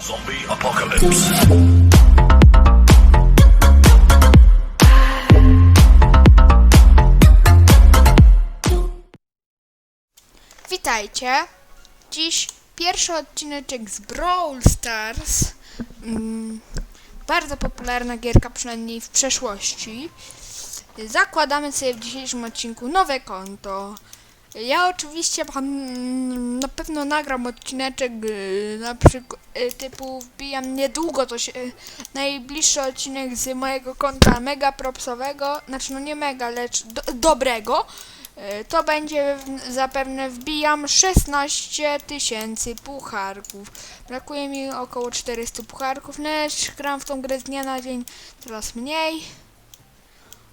Zombie apocalypse. Witajcie. Dziś pierwszy odcineczek z Brawl Stars. Mm, bardzo popularna gierka, przynajmniej w przeszłości. Zakładamy sobie w dzisiejszym odcinku nowe konto. Ja oczywiście wam na pewno nagram odcineczek y, na przykład y, typu wbijam niedługo to się najbliższy odcinek z mojego konta mega propsowego, znaczy no nie mega, lecz do, dobrego. Y, To będzie zapewne wbijam 16 tysięcy pucharków. Brakuje mi około 400 pucharków, lecz gram w tą grę z dnia na dzień coraz mniej.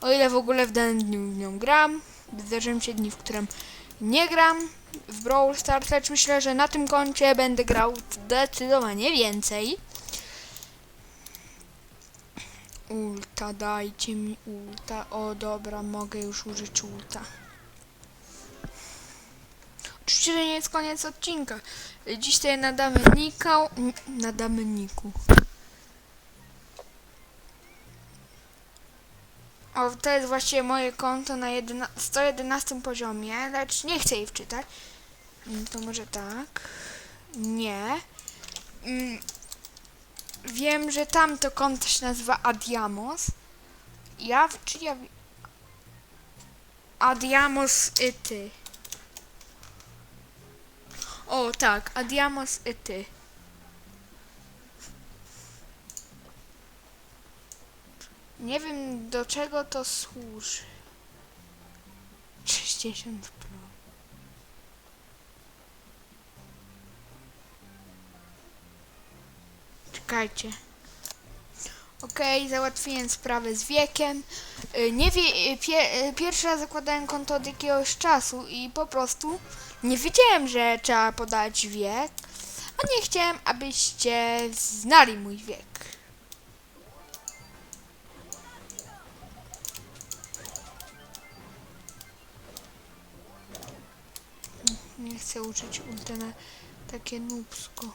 O ile w ogóle w danym dniu w nią gram. Zdarzyłem się dni, w którym nie gram w Brawl Stars, lecz myślę, że na tym koncie będę grał zdecydowanie więcej. Ulta, dajcie mi ulta. O dobra, mogę już użyć ulta. Oczywiście, że nie jest koniec odcinka. Dziś sobie nadamy Nika... n- Nadamy Niku. O, to jest właściwie moje konto na jedyna- 111 poziomie, lecz nie chcę jej wczytać. Mm, To może tak. Nie. Mm, Wiem, że tamto konto się nazywa Adiamos. Ja, czy ja... Adiamos y ty. O, tak, Adiamos y ty. Nie wiem do czego to służy. 60 Pro. Czekajcie. Okej, załatwiłem sprawę z wiekiem. Y, Nie wie, y, y, pierwszy raz zakładałem konto od jakiegoś czasu i po prostu nie wiedziałem, że trzeba podać wiek, a nie chciałem, abyście znali mój wiek. Nie chcę uczyć ulta na takie nubsko.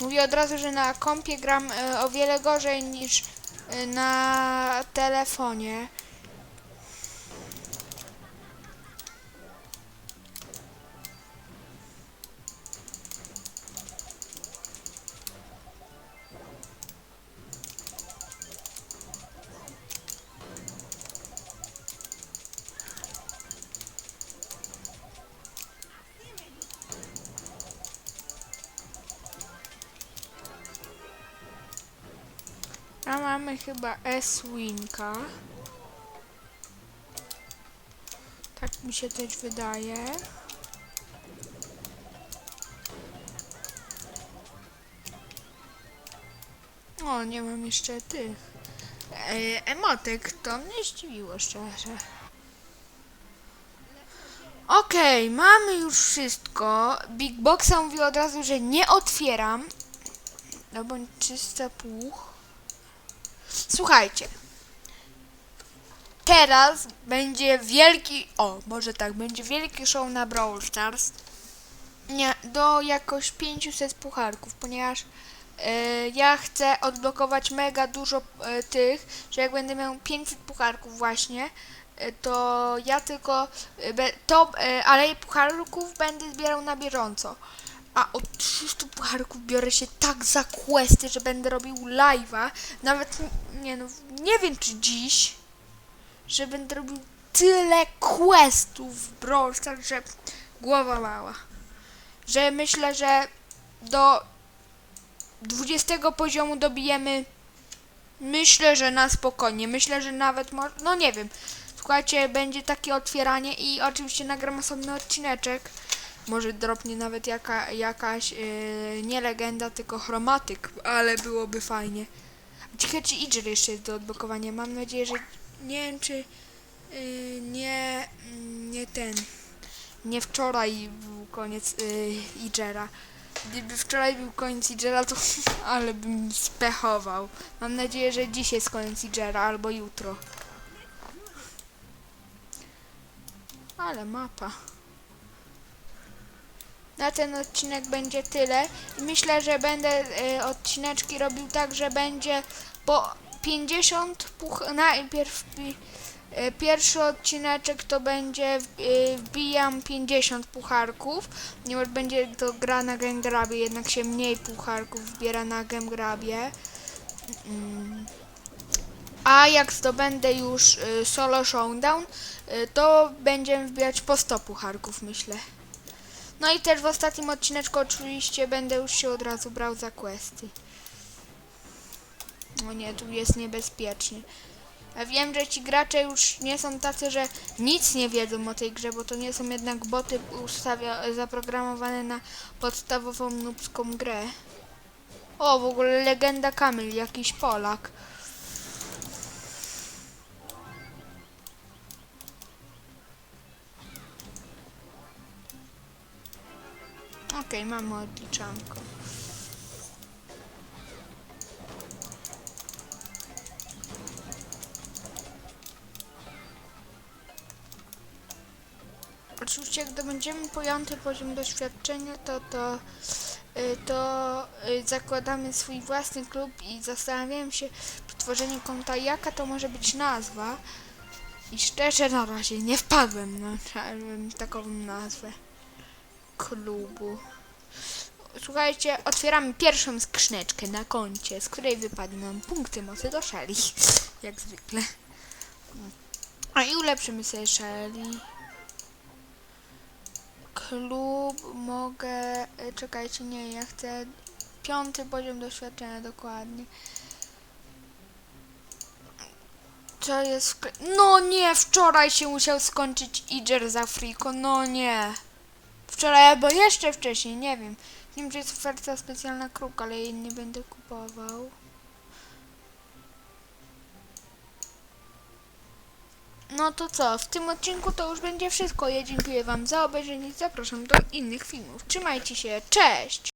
Mówię od razu, że na kompie gram e, o wiele gorzej niż e, na telefonie. Mamy chyba S-Winka. Tak mi się też wydaje. O, nie mam jeszcze tych e, emotek. To mnie zdziwiło szczerze. Okej, mamy już wszystko. Big Boxa mówi od razu, że nie otwieram. No bądź czysta puch. Słuchajcie. Teraz będzie wielki, o, może tak, będzie wielki show na Brawl Stars. Nie, do jakoś 500 pucharków, ponieważ e, ja chcę odblokować mega dużo e, tych, że jak będę miał 500 pucharków właśnie, e, to ja tylko to, e, ale pucharków będę zbierał na bieżąco. A od 300 pucharków biorę się tak za questy, że będę robił live'a. Nawet nie no, nie wiem czy dziś, że będę robił tyle questów w Brawl Stars, że głowa mała. Że myślę, że do 20 poziomu dobijemy. Myślę, że na spokojnie. Myślę, że nawet może. No nie wiem. Słuchajcie, będzie takie otwieranie i oczywiście nagram osobny odcineczek. Może dropnie nawet jaka, jakaś yy, nie legenda, tylko chromatyk, ale byłoby fajnie. Ciekawe, czy Idger jeszcze jest do odblokowania. Mam nadzieję, że nie wiem, czy yy, nie, mm, nie ten. Nie wczoraj był koniec yy, Idgera. Gdyby wczoraj był koniec Idgera, to ale bym spechował. Mam nadzieję, że dziś jest koniec Idgera albo jutro. Ale mapa. Na ten odcinek będzie tyle. Myślę, że będę e, odcineczki robił tak, że będzie po 50 puch... Najpierw pi- e, pierwszy odcineczek to będzie e, wbijam 50 pucharków, ponieważ będzie to gra na Gemgrabie, jednak się mniej pucharków wbiera na Gemgrabie. Mm. A jak zdobędę już y, solo showdown, y, to będziemy wbijać po 100 pucharków, myślę. No i też w ostatnim odcineczku oczywiście będę już się od razu brał za questy. O nie, tu jest niebezpiecznie. Wiem, że ci gracze już nie są tacy, że nic nie wiedzą o tej grze, bo to nie są jednak boty ustawia, zaprogramowane na podstawową nubską grę. O, w ogóle legenda Kamil, jakiś Polak. Okej, mamy odliczanko. Oczywiście, gdy będziemy piąty poziom doświadczenia, to to, y, to y, zakładamy swój własny klub i zastanawiałem się przy tworzeniu konta, jaka to może być nazwa. I szczerze na razie nie wpadłem na taką nazwę klubu. Słuchajcie, otwieramy pierwszą skrzyneczkę na koncie, z której wypadną punkty mocy do szali. Jak zwykle. A i ulepszymy sobie szali. Klub mogę... e, Czekajcie, nie, ja chcę piąty poziom doświadczenia dokładnie. Co jest No nie, wczoraj się musiał skończyć Iger z Afriko, no nie. Wczoraj albo jeszcze wcześniej, nie wiem. Wiem, czy jest oferta specjalna kruk, ale jej nie będę kupował. No to co, w tym odcinku to już będzie wszystko. Ja dziękuję Wam za obejrzenie i zapraszam do innych filmów. Trzymajcie się, cześć!